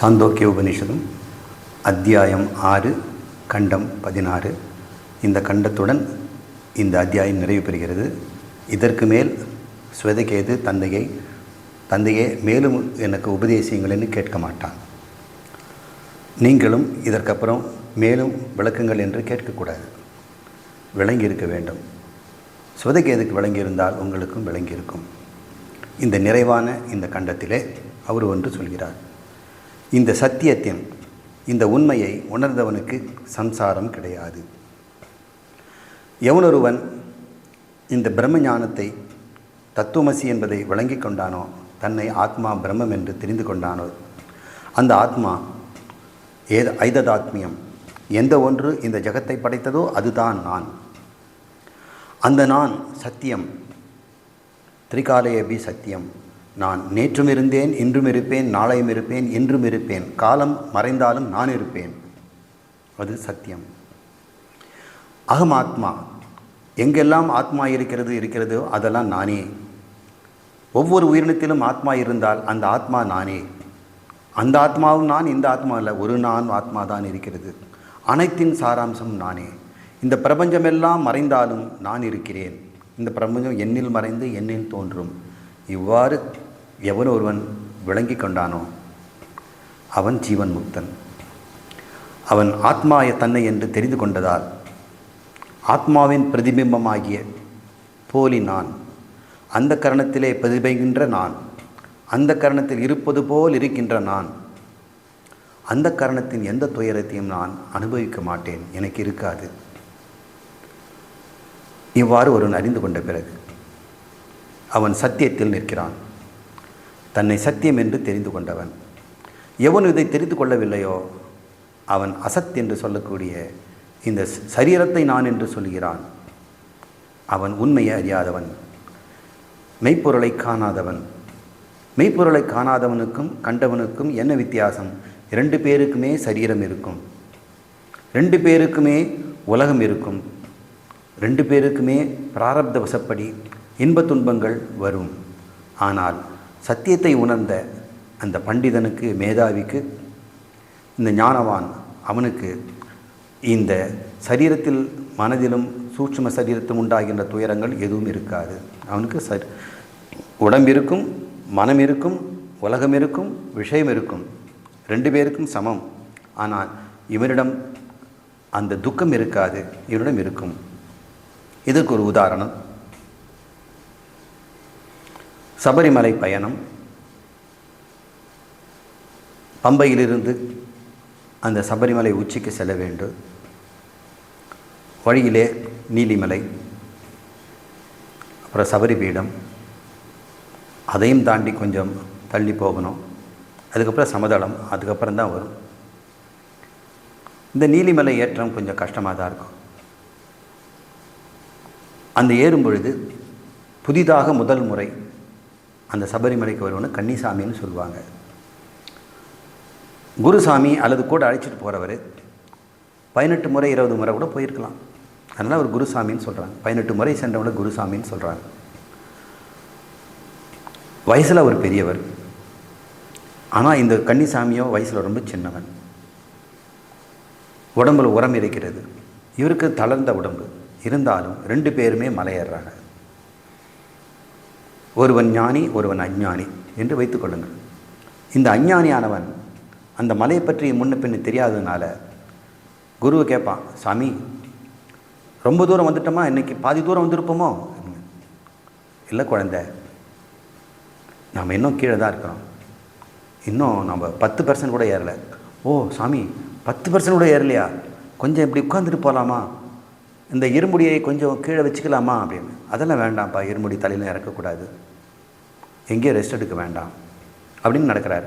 சாந்தோக்கிய உபனிஷதம் அத்தியாயம் ஆறு கண்டம் பதினாறு. இந்த கண்டத்துடன் இந்த அத்தியாயம் நிறைவு பெறுகிறது. இதற்கு மேல் ஸ்வதகேது தந்தையை தந்தையே மேலும் எனக்கு உபதேசியுங்கள் கேட்க மாட்டான். நீங்களும் இதற்கப்புறம் மேலும் விளக்குங்கள் என்று கேட்கக்கூடாது. விளங்கி இருக்க வேண்டும். சுவதகேதுக்கு விளங்கியிருந்தால் உங்களுக்கும் விளங்கியிருக்கும். இந்த நிறைவான இந்த கண்டத்திலே அவர் ஒன்று சொல்கிறார். இந்த சத்தியத்தின் இந்த உண்மையை உணர்ந்தவனுக்கு சம்சாரம் கிடையாது. எவனொருவன் இந்த பிரம்ம ஞானத்தை தத்துவமசி என்பதை விளங்கி கொண்டானோ தன்னை ஆத்மா பிரம்மம் என்று தெரிந்து கொண்டானோ அந்த ஆத்மா ஏத ஐததாத்மியம் எந்த ஒன்று இந்த ஜகத்தை படைத்ததோ அதுதான் நான். அந்த நான் சத்தியம் திரிகாலயபி சத்தியம். நான் நேற்றும் இருந்தேன் இன்றும் இருப்பேன் நாளையும் இருப்பேன் என்றும் இருப்பேன். காலம் மறைந்தாலும் நான் இருப்பேன். அது சத்தியம். அகம் ஆத்மா. எங்கெல்லாம் ஆத்மா இருக்கிறது இருக்கிறதோ அதெல்லாம் நானே. ஒவ்வொரு உயிரினத்திலும் ஆத்மா இருந்தால் அந்த ஆத்மா நானே. அந்த ஆத்மாவும் நான் இந்த ஆத்மா இல்லை ஒரு நான் ஆத்மா தான் இருக்கிறது. அனைத்தின் சாராம்சம் நானே. இந்த பிரபஞ்சமெல்லாம் மறைந்தாலும் நான் இருக்கிறேன். இந்த பிரபஞ்சம் என்னில் மறைந்து என்னில் தோன்றும். இவ்வாறு எவன் ஒருவன் விளங்கி கொண்டானோ அவன் ஜீவன் முக்தன். அவன் ஆத்மாய தன்னை என்று தெரிந்து கொண்டதால் ஆத்மாவின் பிரதிபிம்பமாகிய போலி நான் அந்த கரணத்திலே பிரதிபைகின்ற நான் அந்த கரணத்தில் இருப்பது போல் இருக்கின்ற நான் அந்த கரணத்தின் எந்த துயரத்தையும் நான் அனுபவிக்க மாட்டேன் எனக்கு இருக்காது. இவ்வாறு ஒருவன் அறிந்து கொண்ட பிறகு அவன் சத்தியத்தில் நிற்கிறான். தன்னை சத்தியம் என்று தெரிந்து கொண்டவன். எவன் இதை தெரிந்து கொள்ளவில்லையோ அவன் அசத் என்று சொல்லக்கூடிய இந்த சரீரத்தை நான் என்று சொல்கிறான். அவன் உண்மையை அறியாதவன். மெய்ப்பொருளை காணாதவன். மெய்ப்பொருளை காணாதவனுக்கும் கண்டவனுக்கும் என்ன வித்தியாசம்? ரெண்டு பேருக்குமே சரீரம் இருக்கும். ரெண்டு பேருக்குமே உலகம் இருக்கும். ரெண்டு பேருக்குமே பிராரப்த வசப்படி இன்ப துன்பங்கள் வரும். ஆனால் சத்தியத்தை உணர்ந்த அந்த பண்டிதனுக்கு மேதாவிக்கு இந்த ஞானவான் அவனுக்கு இந்த சரீரத்தில் மனதிலும் சூட்சும சரீரத்தில் உண்டாகின்ற துயரங்கள் எதுவும் இருக்காது. அவனுக்கு சரி உடம்பு இருக்கும் மனம் இருக்கும் உலகம் இருக்கும் விஷயம் இருக்கும். ரெண்டு பேருக்கும் சமம். ஆனால் இவரிடம் அந்த துக்கம் இருக்காது இவரிடம் இருக்கும். இதற்கு ஒரு உதாரணம். சபரிமலை பயணம். பம்பையிலிருந்து அந்த சபரிமலை உச்சிக்கு செல்ல வேண்டும். வழியிலே நீலிமலை அப்புறம் சபரிபீடம். அதையும் தாண்டி கொஞ்சம் தள்ளி போகணும். அதுக்கப்புறம் சமதளம் அதுக்கப்புறம் தான் வரும். இந்த நீலிமலை ஏற்றம் கொஞ்சம் கஷ்டமாக தான் இருக்கும். அந்த ஏறும் பொழுது புதிதாக முதல் முறை அந்த சபரிமலைக்கு வருவனு கன்னிசாமின்னு சொல்லுவாங்க. குருசாமி அல்லது கூட அழைச்சிட்டு போகிறவர் பதினெட்டு முறை இருபது முறை கூட போயிருக்கலாம். அதனால் அவர் குருசாமின்னு சொல்கிறாங்க பதினெட்டு முறை சென்றவங்கள குருசாமின்னு சொல்கிறாங்க வயசில் அவர் பெரியவர். ஆனால் இந்த கன்னிசாமியோ வயசில் ரொம்ப சின்னவன். உடம்பில் உரம் இருக்கிறது. இவருக்கு தளர்ந்த உடம்பு. இருந்தாலும் ரெண்டு பேருமே மலையேறாங்க ஒருவன் ஞானி ஒருவன் அஞ்ஞானி என்று வைத்துக்கொள்ளுங்கள் இந்த அஞ்ஞானியானவன் அந்த மலையை பற்றி முன்ன பின்ன தெரியாததுனால குருவை கேட்பான் சாமி ரொம்ப தூரம் வந்துட்டோமா? இன்றைக்கி பாதி தூரம் வந்திருப்போமோ? இல்லை குழந்த நாம் இன்னும் கீழே தான் இருக்கிறோம். இன்னும் நம்ம பத்து பர்சன்ட் கூட ஏறலை. ஓ சாமி பத்து பர்சன்ட் கூட ஏறலையா? கொஞ்சம் இப்படி உட்காந்துட்டு போகலாமா இந்த இருமுடியை கொஞ்சம் கீழே வச்சுக்கலாமா? அப்படின்னு. அதெல்லாம் வேண்டாம்ப்பா இருமுடி தலையில் இறக்கக்கூடாது. எங்கேயும் ரெஸ்ட் எடுக்க வேண்டாம். அப்படின்னு நடக்கிறார்.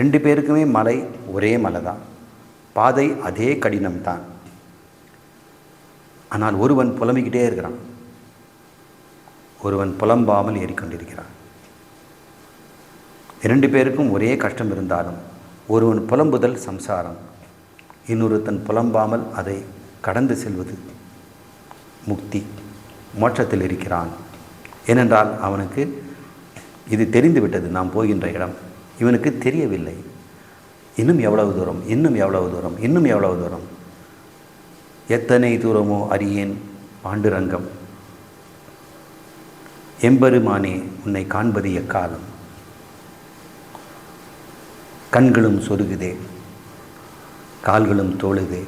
ரெண்டு பேருக்குமே மலை ஒரே மலை தான் பாதை அதே கடினம் தான் ஆனால் ஒருவன் புலம்பிக்கிட்டே இருக்கிறான். ஒருவன் புலம்பாமல் ஏறிக்கொண்டிருக்கிறான். இரண்டு பேருக்கும் ஒரே கஷ்டம் இருந்தாலும் ஒருவன் புலம்புதல் சம்சாரம். இன்னொருத்தன் புலம்பாமல் அதை கடந்து செல்வது முக்தி மோட்சத்தில் இருக்கிறான். ஏனென்றால் அவனுக்கு இது தெரிந்துவிட்டது. நாம் போகின்ற இடம் இவனுக்கு தெரியவில்லை. இன்னும் எவ்வளவு தூரம்? இன்னும் எவ்வளவு தூரம்? இன்னும் எவ்வளவு தூரம்? எத்தனை தூரமோ அறியேன் பாண்டுரங்கம். எம்பெருமானே உன்னை காண்பது எக்காலம் கண்களும் சொருகுதே. கால்களும் தோழுதே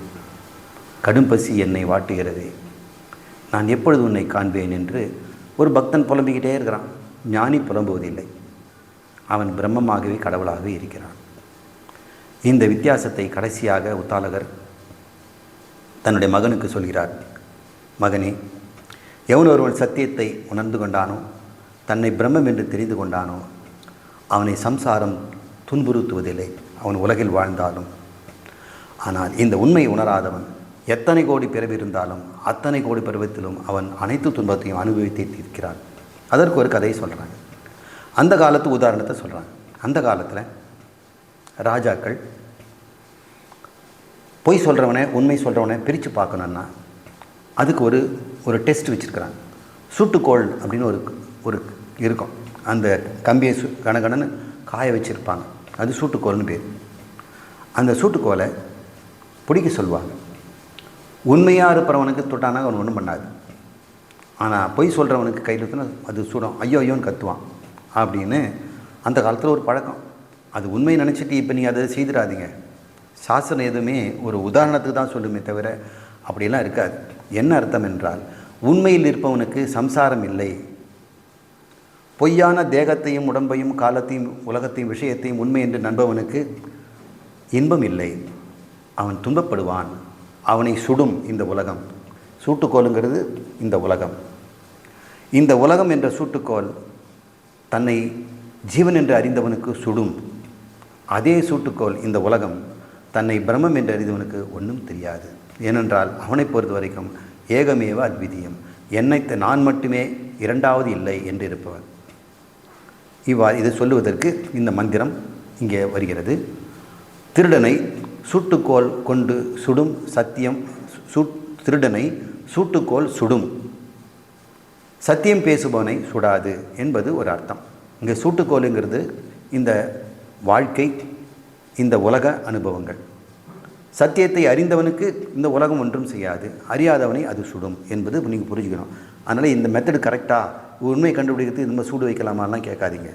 கடும்பசி என்னை வாட்டுகிறதே. நான் எப்பொழுது உன்னை காண்பேன் என்று ஒரு பக்தன் புலம்பிக்கிட்டே இருக்கிறான். ஞானி புலம்புவதில்லை. அவன் பிரம்மமாகவே கடவுளாகவே இருக்கிறான். இந்த வித்தியாசத்தை கடைசியாக உத்தாலகர் தன்னுடைய மகனுக்கு சொல்கிறார். மகனே எவன் ஒருவன் சத்தியத்தை உணர்ந்து கொண்டானோ தன்னை பிரம்மம் என்று தெரிந்து கொண்டானோ அவனை சம்சாரம் துன்புறுத்துவதில்லை. அவன் உலகில் வாழ்ந்தாலும். ஆனால் இந்த உண்மை உணராதவன் எத்தனை கோடி பிறவி இருந்தாலும் அத்தனை கோடி பருவத்திலும் அவன் அனைத்து துன்பத்தையும் அனுபவித்தே தீர்க்கிறான். அதற்கு ஒரு கதையை சொல்கிறாங்க அந்த காலத்து உதாரணத்தை சொல்கிறாங்க அந்த காலத்தில் ராஜாக்கள் பொய் சொல்கிறவனை உண்மை சொல்கிறவனை பிரித்து பார்க்கணுன்னா அதுக்கு ஒரு ஒரு டெஸ்ட் வச்சுருக்கிறாங்க. சுட்டுக்கோள் அப்படின்னு ஒரு ஒரு இருக்கும். அந்த கம்பியை சு கணக்கணன்னு காய வச்சுருப்பாங்க. அது சூட்டுக்கோள்னு பேர். அந்த சூட்டுக்கோலை பிடிக்க சொல்லுவாங்க. உண்மையாக இருப்பவனுக்கு தொட்டானா அவன் ஒன்றும் பண்ணாது. ஆனால் பொய் சொல்கிறவனுக்கு கையில் ஊற்றினா அது சுடும். ஐயோ ஐயோன்னு கத்துவான். அப்படின்னு அந்த காலத்தில் ஒரு பழக்கம். அது உண்மையை நினச்சிட்டு இப்போ நீங்கள் அதை செய்திடாதீங்க. சாஸ்திரம் எதுவுமே ஒரு உதாரணத்துக்கு தான் சொல்லுமே தவிர அப்படிலாம் இருக்காது. என்ன அர்த்தம் என்றால் உண்மையில் இருப்பவனுக்கு சம்சாரம் இல்லை. பொய்யான தேகத்தையும் உடம்பையும் காலத்தையும் உலகத்தையும் விஷயத்தையும் உண்மை என்று நண்பவனுக்கு இன்பம் இல்லை. அவன் துன்பப்படுவான். அவனை சுடும் இந்த உலகம். சூட்டுக்கோளுங்கிறது இந்த உலகம். இந்த உலகம் என்ற சூட்டுக்கோள் தன்னை ஜீவன் என்று அறிந்தவனுக்கு சுடும். அதே சூட்டுக்கோள் இந்த உலகம் தன்னை பிரம்மம் என்று அறிந்தவனுக்கு ஒன்றும் தெரியாது. ஏனென்றால் அவனை பொறுத்த வரைக்கும் ஏகமேவ அத்விதீயம். என்னை நான் மட்டுமே இரண்டாவது இல்லை என்று இருப்பவன். இவ்வாறு இதை சொல்லுவதற்கு இந்த மந்திரம் இங்கே வருகிறது. திருடனை சூட்டுக்கோல் கொண்டு சுடும் சத்தியம் சுட் திருடனை சூட்டுக்கோல் சுடும். சத்தியம் பேசுபவனை சுடாது என்பது ஒரு அர்த்தம். இங்கே சூட்டுக்கோலுங்கிறது இந்த வாழ்க்கை இந்த உலக அனுபவங்கள். சத்தியத்தை அறிந்தவனுக்கு இந்த உலகம் ஒன்றும் செய்யாது. அறியாதவனை அது சுடும் என்பது நீங்கள் புரிஞ்சுக்கணும். அதனால் இந்த மெத்தடு கரெக்டாக உண்மை கண்டுபிடிக்கிறது இந்த சூடு வைக்கலாமாலாம் கேட்காதீங்க.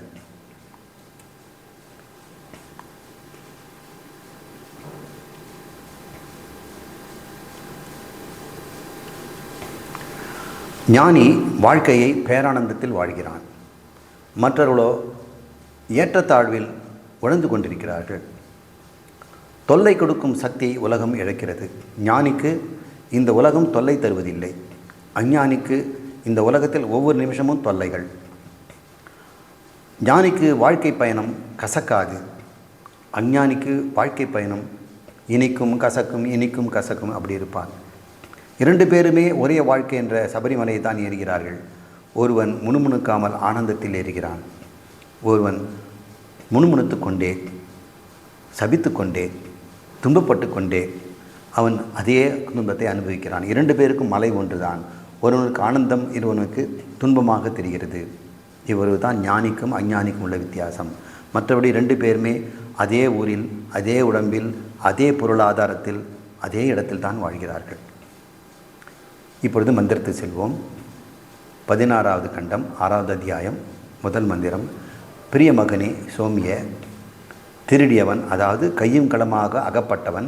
ஞானி வாழ்க்கையை பேரானந்தத்தில் வாழ்கிறான். மற்றவர்களோ ஏற்றத்தாழ்வில் உழந்து கொண்டிருக்கிறார்கள். தொல்லை கொடுக்கும் சக்தியை உலகம் இழக்கிறது. ஞானிக்கு இந்த உலகம் தொல்லை தருவதில்லை. அஞ்ஞானிக்கு இந்த உலகத்தில் ஒவ்வொரு நிமிஷமும் தொல்லைகள். ஞானிக்கு வாழ்க்கை பயணம் கசக்காது. அஞ்ஞானிக்கு வாழ்க்கை பயணம் இனிக்கும் கசக்கும் இனிக்கும் கசக்கும் அப்படி இருப்பான். இரண்டு பேருமே ஒரே வாழ்க்கை என்ற சபரிமலையை தான் ஏறுகிறார்கள். ஒருவன் முணுமுணுக்காமல் ஆனந்தத்தில் ஏறுகிறான். ஒருவன் முணுமுணுத்து கொண்டே சபித்து கொண்டே துன்பப்பட்டு கொண்டே அவன் அதே துன்பத்தை அனுபவிக்கிறான். இரண்டு பேருக்கும் மலை ஒன்றுதான். ஒருவனுக்கு ஆனந்தம் இருவனுக்கு துன்பமாக தெரிகிறது. இவ்வளவு தான் ஞானிக்கும் அஞ்ஞானிக்கும் உள்ள வித்தியாசம். மற்றபடி ரெண்டு பேருமே அதே ஊரில் அதே உடம்பில் அதே பொருளாதாரத்தில் அதே இடத்தில் தான் வாழ்கிறார்கள். இப்பொழுது மந்திரத்தை செல்வோம். பதினாறாவது கண்டம் ஆறாவது அத்தியாயம் முதல் மந்திரம். பிரிய மகனே சோமிய திருடியவன் அதாவது கையும் களமாக அகப்பட்டவன்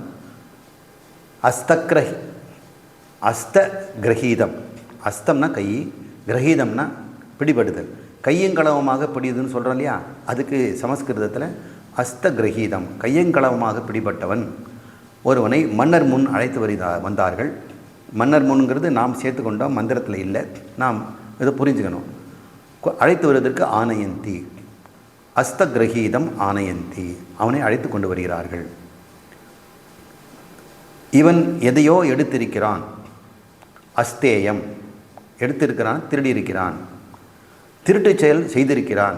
அஸ்தக்ரஹி அஸ்த கிரகீதம் அஸ்தம்னா கை கிரகீதம்னா பிடிபடுதல். கையங்களவமாக பிடிதுன்னு சொல்கிறோம் இல்லையா? அதுக்கு சமஸ்கிருதத்தில் அஸ்த கிரகீதம் கையங்களவமாக பிடிபட்டவன். ஒருவனை மன்னர் முன் அழைத்து வருதா வந்தார்கள். மன்னர் முன்ங்கிறது நாம் சேர்த்துக்கொண்டோம் மந்திரத்தில் இல்லை. நாம் இதை புரிஞ்சுக்கணும். அழைத்து வருவதற்கு ஆனயந்தி அஸ்த கிரகீதம் ஆனயந்தி அவனை அழைத்து கொண்டு வருகிறார்கள். இவன் எதையோ எடுத்திருக்கிறான். அஸ்தேயம். எடுத்திருக்கிறான் திருடியிருக்கிறான். திருட்டுச் செயல் செய்திருக்கிறான்.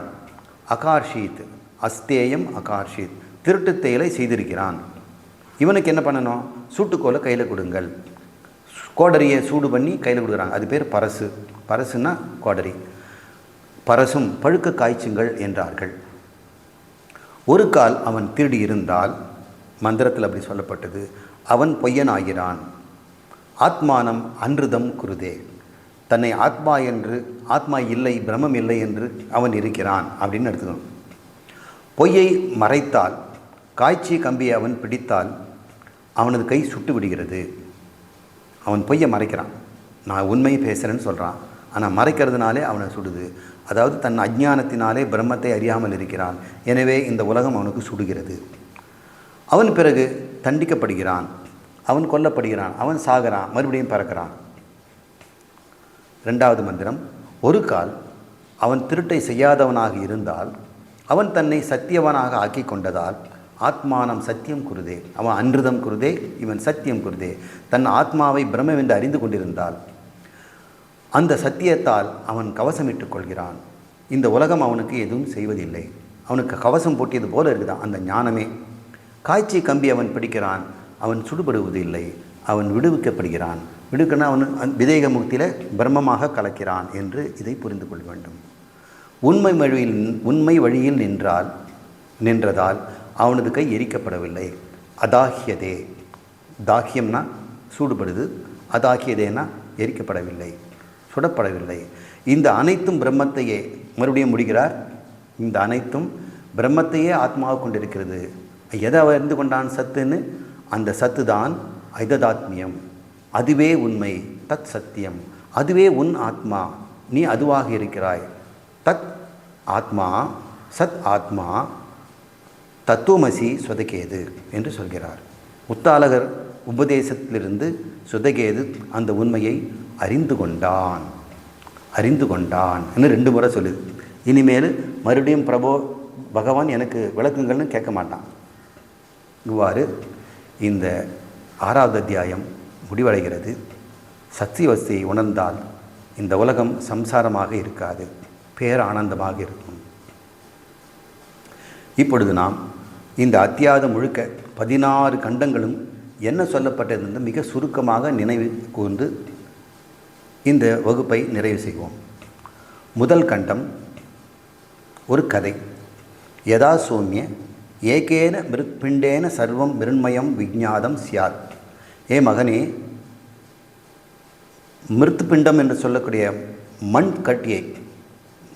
அகார்ஷீத். அஸ்தேயம் அகார்ஷீத். திருட்டு செயலை செய்திருக்கிறான். இவனுக்கு என்ன பண்ணணும்? சூட்டுக்கோலை கையில் கொடுங்கள். கோடரியை சூடு பண்ணி கையில் கொடுக்குறாங்க. அது பேர் பரசு. பரசுன்னா கோடரி. பரசும் பழுக்க காய்ச்சுங்கள் என்றார்கள். ஒரு கால் அவன் திருடி இருந்தால் மந்திரத்தில் அப்படி சொல்லப்பட்டது அவன் பொய்யனாகிறான். ஆத்மானம் அன்றுதம் குருதே. தன்னை ஆத்மா என்று ஆத்மா இல்லை பிரம்மம் இல்லை என்று அவன் இருக்கிறான் அப்படின்னு எடுத்துக்கணும். பொய்யை மறைத்தால் காய்ச்சி கம்பியை அவன் பிடித்தால் அவனது கை சுட்டு விடுகிறது. அவன் பொய்யை மறைக்கிறான். நான் உண்மையை பேசுகிறேன்னு சொல்கிறான் ஆனால் மறைக்கிறதுனாலே அவனை சுடுது. அதாவது தன் அஜ்ஞானத்தினாலே பிரம்மத்தை அறியாமல் இருக்கிறான். எனவே இந்த உலகம் அவனுக்கு சுடுகிறது. அவன் பிறகு தண்டிக்கப்படுகிறான். அவன் கொல்லப்படுகிறான். அவன் சாகிறான். மறுபடியும் பறக்கிறான். ரெண்டாவது மந்திரம். ஒரு கால் அவன் திருட்டை செய்யாதவனாக இருந்தால் அவன் தன்னை சத்தியவனாக ஆக்கி கொண்டதால் ஆத்மானம் சத்தியம் குருதே. அவன் அன்றுதம் குருதே இவன் சத்தியம் குருதே. தன் ஆத்மாவை பிரம்மவென்று அறிந்து கொண்டிருந்தால் அந்த சத்தியத்தால் அவன் கவசமிட்டுக் கொள்கிறான். இந்த உலகம் அவனுக்கு எதுவும் செய்வதில்லை. அவனுக்கு கவசம் போட்டியது போல இருக்குதான் அந்த ஞானமே. காய்ச்சி கம்பி அவன் பிடிக்கிறான் அவன் சுடுபடுவதில்லை. அவன் விடுவிக்கப்படுகிறான். விடுக்கனா அவன் விதேக முக்தியில் பிரம்மமாக கலக்கிறான் என்று இதை புரிந்து கொள்ள வேண்டும். உண்மை வழியில் உண்மை வழியில் நின்றால் நின்றதால் அவனது கை எரிக்கப்படவில்லை. அதாகியதே. தாகியம்னா சூடுபடுது. அதாகியதேனா எரிக்கப்படவில்லை. சுடப்படவில்லை. இந்த அனைத்தும் பிரம்மத்தையே மறுபடியும் முடிகிறார் இந்த அனைத்தும் பிரம்மத்தையே ஆத்மாவாக கொண்டிருக்கிறது. எதை அவர் இருந்து கொண்டான் சத்துன்னு? அந்த சத்து தான் ஐததாத்மியம். அதுவே உண்மை. தத் சத்தியம். அதுவே உன் ஆத்மா. நீ அதுவாக இருக்கிறாய். தத் ஆத்மா சத் ஆத்மா தத்துவமசி சுதகேது என்று சொல்கிறார். முத்தாலகர் உபதேசத்திலிருந்து சுதகேது அந்த உண்மையை அறிந்து கொண்டான். அறிந்து கொண்டான் என்று ரெண்டு முறை சொல்லுது இனிமேல் மறுபடியும் பிரபோ பகவான் எனக்கு விளக்குங்கள்னு கேட்க மாட்டான். இவ்வாறு இந்த ஆறாவது அத்தியாயம் முடிவடைகிறது. சத்தியவஸ்தியை உணர்ந்தால் இந்த உலகம் சம்சாரமாக இருக்காது பேரானந்தமாக இருக்கும். இப்பொழுது நாம் இந்த அத்தியாதம் முழுக்க பதினாறு கண்டங்களும் என்ன சொல்லப்பட்டது என்று மிக சுருக்கமாக நினைவு கூர்ந்து இந்த வகுப்பை நிறைவு செய்வோம். முதல் கண்டம் ஒரு கதை. யதா சோமிய ஏகேன மிருத்பிண்டேன சர்வம் மிருண்மயம் விஜாதம் சியாத். ஏ மகனே மிருத்து பிண்டம் என்று சொல்லக்கூடிய மண் கட்டியை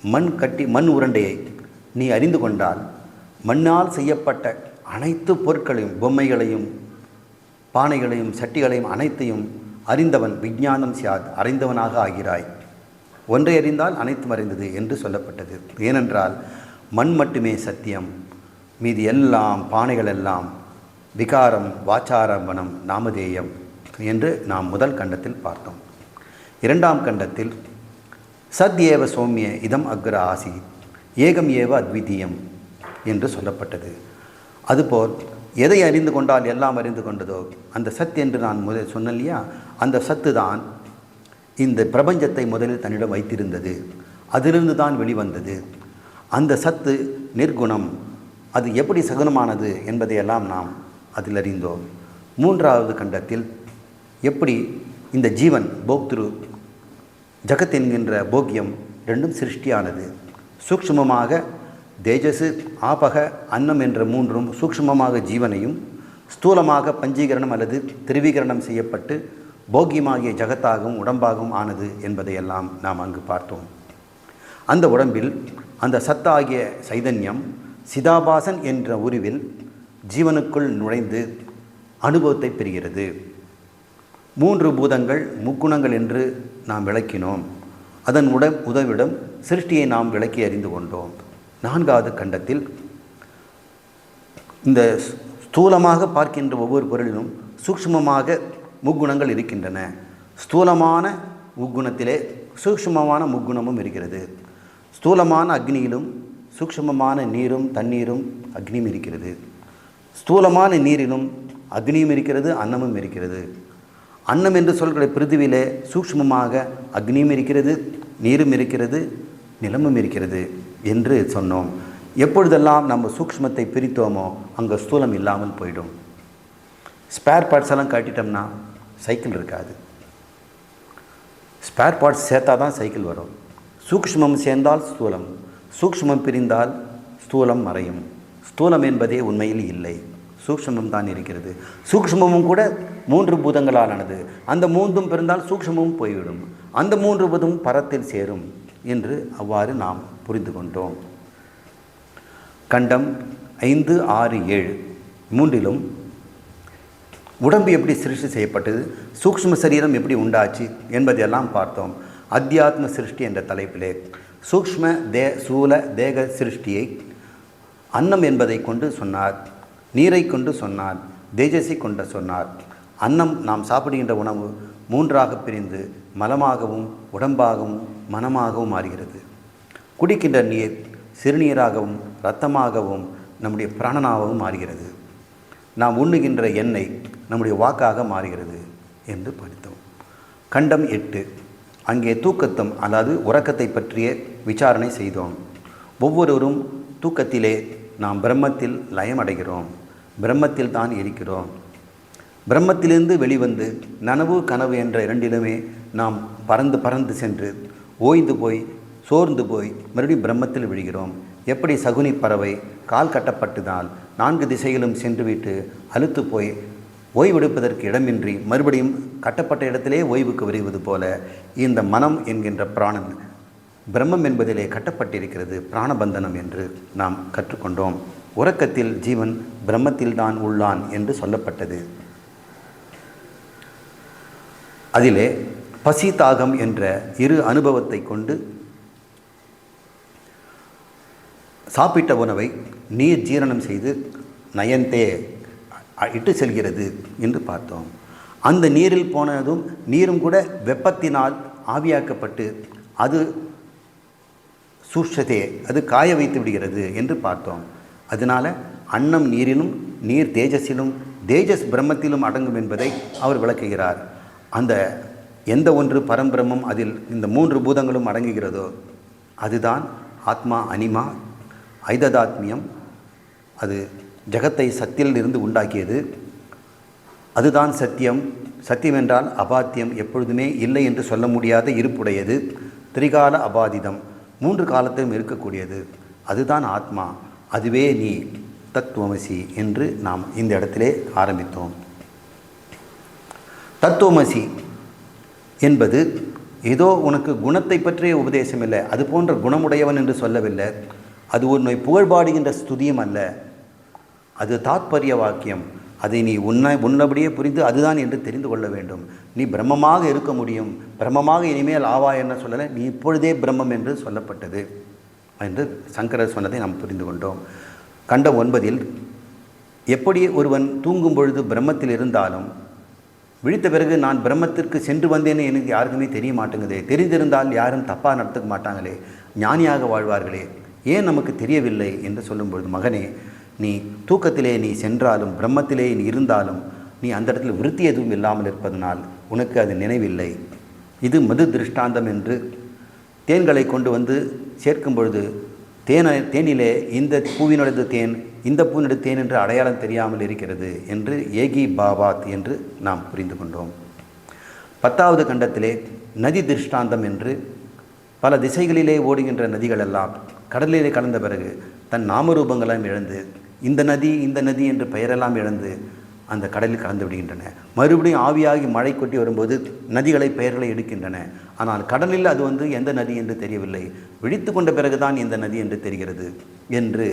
மண் கட்டி மண் உருண்டையை நீ அறிந்து கொண்டால் மண்ணால் செய்யப்பட்ட அனைத்து பொருட்களையும் பொம்மைகளையும் பானைகளையும் சட்டிகளையும் அனைத்தையும் அறிந்தவன் விஞ்ஞானம் சியாத் அறிந்தவனாக ஆகிறாய். ஒன்றை அறிந்தால் அனைத்தும் அறிந்தது என்று சொல்லப்பட்டது. ஏனென்றால் மண் மட்டுமே சத்தியம். மீதி எல்லாம் பானைகள் எல்லாம் விகாரம் வாச்சாரம்பணம் நாமதேயம் என்று நாம் முதல் கண்டத்தில் பார்த்தோம். இரண்டாம் கண்டத்தில் சத் ஏவ சௌமிய இதம் அக்ர ஆசி ஏகம் ஏவ அத்விதீயம். என்று சொல்லப்பட்டது. அதுபோல் எதை அறிந்து கொண்டால் எல்லாம் அறிந்து கொண்டதோ அந்த சத் என்று நான் முதல் சொன்னேன் இல்லையா அந்த சத்து தான் இந்த பிரபஞ்சத்தை முதலில் தன்னிடம் வைத்திருந்தது. அதிலிருந்து தான் வெளிவந்தது. அந்த சத்து நிர்குணம். அது எப்படி சகுனமானது என்பதையெல்லாம் நாம் அதில் அறிந்தோம். மூன்றாவது கண்டத்தில் எப்படி இந்த ஜீவன் போக்திரு ஜகத் என்கின்ற போக்கியம் ரெண்டும் சிருஷ்டியானது. சூக்ஷ்மமாக தேஜசு ஆபக அன்னம் என்ற மூன்றும் சூக்ஷ்மமாக ஜீவனையும் ஸ்தூலமாக பஞ்சீகரணம் அல்லது திருவீகரணம் செய்யப்பட்டு போக்கியமாகிய ஜகத்தாகவும் உடம்பாகவும் ஆனது என்பதையெல்லாம் நாம் அங்கு பார்த்தோம். அந்த உடம்பில் அந்த சத்தாகிய சைதன்யம் சிதாபாசன் என்ற உருவில் ஜீவனுக்குள் நுழைந்து அனுபவத்தை பெறுகிறது. மூன்று பூதங்கள் முக்குணங்கள் என்று நாம் விளக்கினோம். அதன் உட உதவிடம் சிருஷ்டியை நாம் விளக்கி அறிந்து கொண்டோம். நான்காவது கண்டத்தில் இந்த ஸ்தூலமாக பார்க்கின்ற ஒவ்வொரு பொருளிலும் சூக்ஷ்மமாக முக்குணங்கள் இருக்கின்றன. ஸ்தூலமான முக்குணத்திலே சூக்ஷ்மமான முக்குணமும் இருக்கிறது. ஸ்தூலமான அக்னியிலும் சூக்ஷ்மமான நீரும் தண்ணீரும் அக்னியும் இருக்கிறது. ஸ்தூலமான நீரிலும் அக்னியும் இருக்கிறது அன்னமும் இருக்கிறது. அன்னம் என்று சொல்கிற பிரிதுவிலே சூக்ஷ்மமாக அக்னியும் இருக்கிறது நீரும் இருக்கிறது நிலமும் இருக்கிறது. என்று சொன்னோம். எப்பொழுதெல்லாம் நம்ம சூக்ஷ்மத்தை பிரித்தோமோ அங்கே ஸ்தூலம் இல்லாமல் போயிடும். ஸ்பேர் பார்ட்ஸ் எல்லாம் காட்டிட்டோம்னா சைக்கிள் இருக்காது. ஸ்பேர் பார்ட்ஸ் சேர்த்தா தான் சைக்கிள் வரும். சூக்ஷ்மம் சேர்ந்தால் ஸ்தூலம். சூக்ஷ்மம் பிரிந்தால் ஸ்தூலம் மறையும். ஸ்தூலம் என்பதே உண்மையில் இல்லை. சூக்ஷ்மம் தான் இருக்கிறது. சூக்ஷ்மமும் கூட மூன்று பூதங்களால் ஆனது. அந்த மூன்றும் பிறந்தால் சூக்ஷ்மமும் போய்விடும். அந்த மூன்று பூதம் பரத்தில் சேரும் என்று அவ்வாறு நாம் புரிந்து கொண்டோம் கண்டம் ஐந்து ஆறு ஏழு. மூன்றிலும் உடம்பு எப்படி சிருஷ்டி செய்யப்பட்டது? சூக்ஷ்ம சரீரம் எப்படி உண்டாச்சு? என்பதையெல்லாம் பார்த்தோம். அத்தியாத்ம சிருஷ்டி என்ற தலைப்பிலே சூக்ஷ்ம தே சூல தேக சிருஷ்டியை அன்னம் என்பதை கொண்டு சொன்னார். நீரை கொண்டு சொன்னார். தேஜஸை கொண்டு சொன்னார். அன்னம் நாம் சாப்பிடுகின்ற உணவு மூன்றாக பிரிந்து மலமாகவும் உடம்பாகவும் மனமாகவும் மாறுகிறது. குடிக்கின்ற நீர் சிறுநீராகவும் இரத்தமாகவும் நம்முடைய பிராணனாகவும் மாறுகிறது. நாம் உண்ணுகின்ற எண்ணெய் நம்முடைய வாக்காக மாறுகிறது என்று படித்தோம். கண்டம் எட்டு. அங்கே தூக்கத்தம் அதாவது உறக்கத்தை பற்றிய விசாரணை செய்தோம். ஒவ்வொருவரும் தூக்கத்திலே நாம் பிரம்மத்தில் லயமடைகிறோம். பிரம்மத்தில் தான் இருக்கிறோம். பிரம்மத்திலிருந்து வெளிவந்து நனவு கனவு என்ற இரண்டிலுமே நாம் பறந்து பறந்து சென்று ஓய்ந்து போய் சோர்ந்து போய் மறுபடியும் பிரம்மத்தில் விழுகிறோம். எப்படி சகுனி பறவை கால் கட்டப்பட்டதால் நான்கு திசைகளும் சென்றுவிட்டு அழுத்து போய் ஓய்வெடுப்பதற்கு இடமின்றி மறுபடியும் கட்டப்பட்ட இடத்திலே ஓய்வுக்கு விரைவது போல இந்த மனம் என்கின்ற பிராணன் பிரம்மம் என்பதிலே கட்டப்பட்டிருக்கிறது பிராணபந்தனம் என்று நாம் கற்றுக்கொண்டோம். உறக்கத்தில் ஜீவன் பிரம்மத்தில்தான் உள்ளான் என்று சொல்லப்பட்டது. அதிலே பசி தாகம் என்ற இரு அனுபவத்தை கொண்டு சாப்பிட்ட உணவை நீர் ஜீரணம் செய்து நயந்தே இட்டு செல்கிறது என்று பார்த்தோம். அந்த நீரில் போனதும் நீரும் கூட வெப்பத்தினால் ஆவியாக்கப்பட்டு அது சூஷதே அது காய வைத்து விடுகிறது என்று பார்த்தோம். அதனால் அன்னம் நீரிலும் நீர் தேஜஸிலும் தேஜஸ் பிரம்மத்திலும் அடங்கும் என்பதை அவர் விளக்குகிறார். அந்த எந்த ஒன்று பரம்பிரம்மம் அதில் இந்த மூன்று பூதங்களும் அடங்குகிறதோ அதுதான் ஆத்மா அனிமா ஐததாத்மியம். அது ஜகத்தை சத்தியில் இருந்து உண்டாக்கியது. அதுதான் சத்தியம். சத்தியம் என்றால் அபாத்தியம். எப்பொழுதுமே இல்லை என்று சொல்ல முடியாத இருப்புடையது. திரிகால அபாதிதம். மூன்று காலத்திலும் இருக்கக்கூடியது. அதுதான் ஆத்மா. அதுவே நீ தத்துவமசி என்று நாம் இந்த இடத்திலே ஆரம்பித்தோம். தத்துவமசி என்பது ஏதோ உனக்கு குணத்தை பற்றிய உபதேசம் இல்லை அது போன்ற குணமுடையவன் என்று சொல்லவில்லை. அது உன்னை புகழ்பாடுகின்ற ஸ்துதியும் அல்ல. அது தாத்பரிய வாக்கியம். அதை நீ உன்னை உன்னபடியே புரிந்து அதுதான் என்று தெரிந்து கொள்ள வேண்டும். நீ பிரம்மமாக இருக்க முடியும். பிரம்மமாக இனிமேல் ஆவா என்ன சொல்லலை நீ இப்பொழுதே பிரம்மம் என்று சொல்லப்பட்டது என்று சங்கரர் சொன்னதை நாம் புரிந்து கொண்டோம். கண்டம் ஒன்பதில் எப்படி ஒருவன் தூங்கும் பொழுது பிரம்மத்தில் இருந்தாலும் விழித்த பிறகு நான் பிரம்மத்திற்கு சென்று வந்தேன்னு எனக்கு யாருக்குமே தெரிய மாட்டேங்குதே. தெரிந்திருந்தால் யாரும் தப்பாக நடத்துக்க மாட்டாங்களே. ஞானியாக வாழ்வார்களே. ஏன் நமக்கு தெரியவில்லை என்று சொல்லும் பொழுது மகனே நீ தூக்கத்திலே நீ சென்றாலும் பிரம்மத்திலே நீ இருந்தாலும் நீ அந்த இடத்துல விருத்தி எதுவும் இல்லாமல் இருப்பதனால் உனக்கு அது நினைவில்லை. இது மது திருஷ்டாந்தம் என்று தேன்களை கொண்டு வந்து சேர்க்கும் பொழுது தேனை தேனிலே இந்த பூவினுடையது தேன் இந்த பூவினுடைய தேன் என்று அடையாளம் தெரியாமல் இருக்கிறது என்று ஏகி பாபாத் என்று நாம் புரிந்து கொண்டோம். பத்தாவது கண்டத்திலே நதி திருஷ்டாந்தம் என்று பல திசைகளிலே ஓடுகின்ற நதிகள் எல்லாம் கடலிலே கலந்த பிறகு தன் நாமரூபங்களாம் இழந்து இந்த நதி இந்த நதி என்று பெயரெல்லாம் இழந்து அந்த கடலில் கலந்து விடுகின்றன. மறுபடியும் ஆவியாகி மழை கொட்டி வரும்போது நதிகளை பெயர்களை எடுக்கின்றன. ஆனால் கடலில் அது வந்து எந்த நதி என்று தெரியவில்லை. விழித்து கொண்ட பிறகுதான் இந்த நதி என்று தெரிகிறது என்று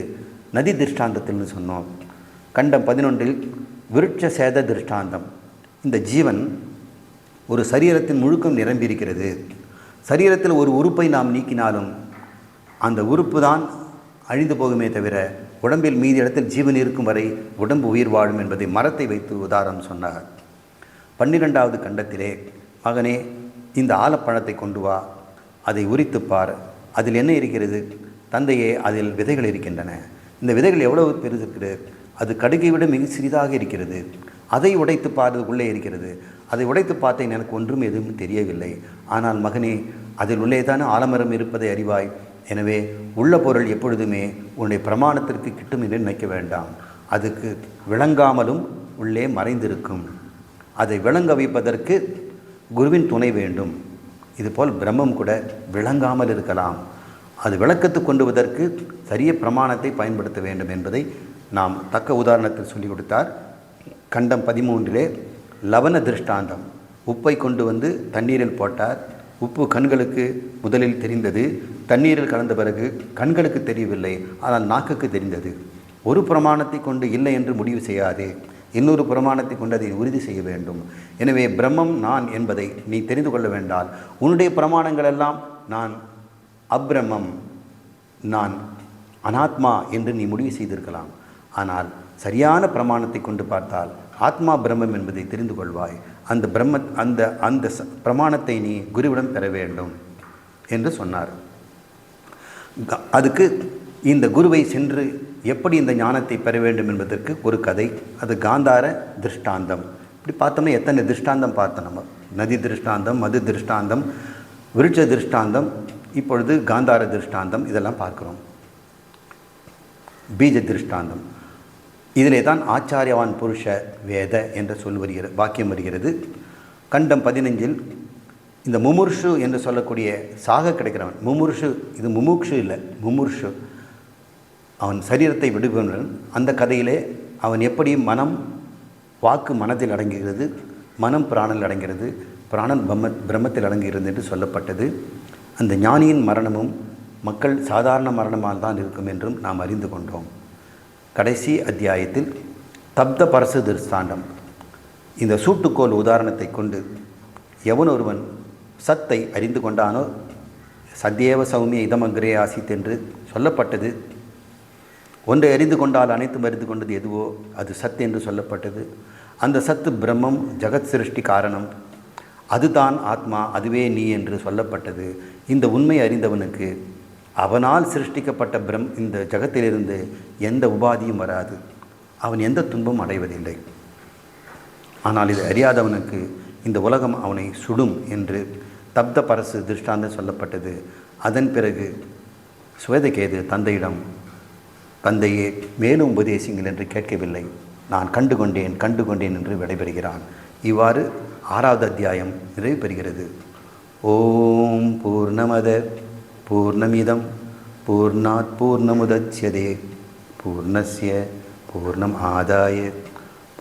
நதி திருஷ்டாந்தத்தில் சொன்னோம். கண்டம் பதினொன்றில் விருட்ச சேத திருஷ்டாந்தம். இந்த ஜீவன் ஒரு சரீரத்தின் முழுக்கம் நிரம்பியிருக்கிறது. சரீரத்தில் ஒரு உறுப்பை நாம் நீக்கினாலும் அந்த உறுப்பு தான் அழிந்து போகுமே தவிர உடம்பில் மீதி இடத்தில் ஜீவன் இருக்கும் வரை உடம்பு உயிர் வாழும் என்பதை மரத்தை வைத்து உதாரணம் சொன்னார். பன்னிரெண்டாவது கண்டத்திலே மகனே இந்த ஆலப்பழத்தை கொண்டு வா அதை உரித்துப் பார். அதில் என்ன இருக்கிறது? தந்தையே அதில் விதைகள் இருக்கின்றன. இந்த விதைகள் எவ்வளவு பெருசுக்கிறது அது கடுகை விட மிக சிறிதாக இருக்கிறது. அதை உடைத்து பார்த்து உள்ளே இருக்கிறது. அதை உடைத்து பார்த்தேன். எனக்கு ஒன்றும் எதுவும் தெரியவில்லை. ஆனால் மகனே அதில் உள்ளேதானே ஆலமரம் இருப்பதை அறிவாய். எனவே உள்ள பொருள் எப்பொழுதுமே உன்னுடைய பிரமாணத்திற்கு கிட்டும் என்று நினைக்க வேண்டாம். அதுக்கு விளங்காமலும் உள்ளே மறைந்திருக்கும். அதை விளங்க வைப்பதற்கு குருவின் துணை வேண்டும். இதுபோல் பிரம்மம் கூட விளங்காமல் இருக்கலாம். அது விளக்கத்து கொண்டுவதற்கு சரிய பிரமாணத்தை பயன்படுத்த வேண்டும் என்பதை நாம் தக்க உதாரணத்தில் சொல்லிக் கொடுத்தார். கண்டம் பதிமூன்றிலே லவண திருஷ்டாந்தம். உப்பை கொண்டு வந்து தண்ணீரில் போட்டார். உப்பு கண்களுக்கு முதலில் தெரிந்தது. தண்ணீரில் கலந்த பிறகு கண்களுக்கு தெரியவில்லை. ஆனால் நாக்குக்கு தெரிந்தது. ஒரு பிரமாணத்தை கொண்டு இல்லை என்று முடிவு செய்யாதே. இன்னொரு பிரமாணத்தை கொண்டு அதை உறுதி செய்ய வேண்டும். எனவே பிரம்மம் நான் என்பதை நீ தெரிந்து கொள்ள வேண்டால் உன்னுடைய பிரமாணங்கள் எல்லாம் நான் அப்ரமம் நான் அனாத்மா என்று நீ முடிவு செய்திருக்கலாம். ஆனால் சரியான பிரமாணத்தை கொண்டு பார்த்தால் ஆத்மா பிரம்மம் என்பதை தெரிந்து கொள்வாய். அந்த பிரம்ம அந்த அந்த பிரமாணத்தை நீ குருவிடம் பெற வேண்டும் என்று சொன்னார். க- அதுக்கு இந்த குருவை சென்று எப்படி இந்த ஞானத்தை பெற வேண்டும் என்பதற்கு ஒரு கதை. அது காந்தார திருஷ்டாந்தம். இப்படி பார்த்தோம்னா எத்தனை திருஷ்டாந்தம் பார்த்தோம் நம்ம? நதி திருஷ்டாந்தம் மது திருஷ்டாந்தம் விருட்ச திருஷ்டாந்தம் இப்பொழுது காந்தார திருஷ்டாந்தம் இதெல்லாம் பார்க்குறோம். பீஜ திருஷ்டாந்தம். இதிலே தான் ஆச்சாரியவான் புருஷ வேத என்று சொல் வருகிற வாக்கியம் வருகிறது. கண்டம் பதினஞ்சில் இந்த முமுர்ஷு என்று சொல்லக்கூடிய சாக கிடைக்கிறவன் முமுர்ஷு இது முமுக்ஷு இல்லை முமுர்ஷு. அவன் சரீரத்தை விடுபவன். அந்த கதையிலே அவன் எப்படி மனம் வாக்கு மனத்தில் அடங்குகிறது மனம் பிராணனில் அடங்கிறது பிராணன் பிரம்ம பிரம்மத்தில் அடங்குகிறது என்று சொல்லப்பட்டது. அந்த ஞானியின் மரணமும் மக்கள் சாதாரண மரணமாக தான் இருக்கும் என்றும் நாம் அறிந்து கொண்டோம். கடைசி அத்தியாயத்தில் தப்த பரசு திருஸ்தாண்டம் இந்த சூட்டுக்கோல் உதாரணத்தை கொண்டு எவன் ஒருவன் சத்தை அறிந்து கொண்டானோ சத்தியேவ சௌமிய இதமங்கிரே ஆசித் என்று சொல்லப்பட்டது. ஒன்றை அறிந்து கொண்டால் அனைத்தும் அறிந்து கொண்டது எதுவோ அது சத் என்று சொல்லப்பட்டது. அந்த சத்து பிரம்மம் ஜெகத் சிருஷ்டி காரணம். அதுதான் ஆத்மா அதுவே நீ என்று சொல்லப்பட்டது. இந்த உண்மை அறிந்தவனுக்கு அவனால் சிருஷ்டிக்கப்பட்ட பிரம் இந்த ஜகத்திலிருந்து எந்த உபாதியும் வராது. அவன் எந்த துன்பமும் அடைவதில்லை. ஆனால் இது அறியாதவனுக்கு இந்த உலகம் அவனை சுடும் என்று தப்த பரசு திருஷ்டாந்தம் சொல்லப்பட்டது. அதன் பிறகு சுவேதகேது தந்தையிடம் தந்தையே மேலும் உபதேசிங்கள் என்று கேட்கவில்லை. நான் கண்டு கொண்டேன் கண்டு கொண்டேன் என்று விடைபெறுகிறான். இவ்வாறு ஆறாவது அத்தியாயம் நிறைவு பெறுகிறது. ஓம் பூர்ணமத പൂർണമിതം പൂർണാത് പൂർണമുദച്യതേ പൂർണസ്യ പൂർണം ആദായ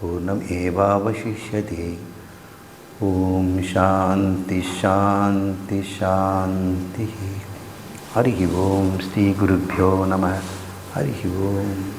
പൂർണം ഏവാവശിഷ്യതേ. ഓം ശാന്തി ശാന്തി ശാന്തി ഹരി ഓം ശ്രീ ഗുരുഭ്യോ നമ. ഹരി ഓം.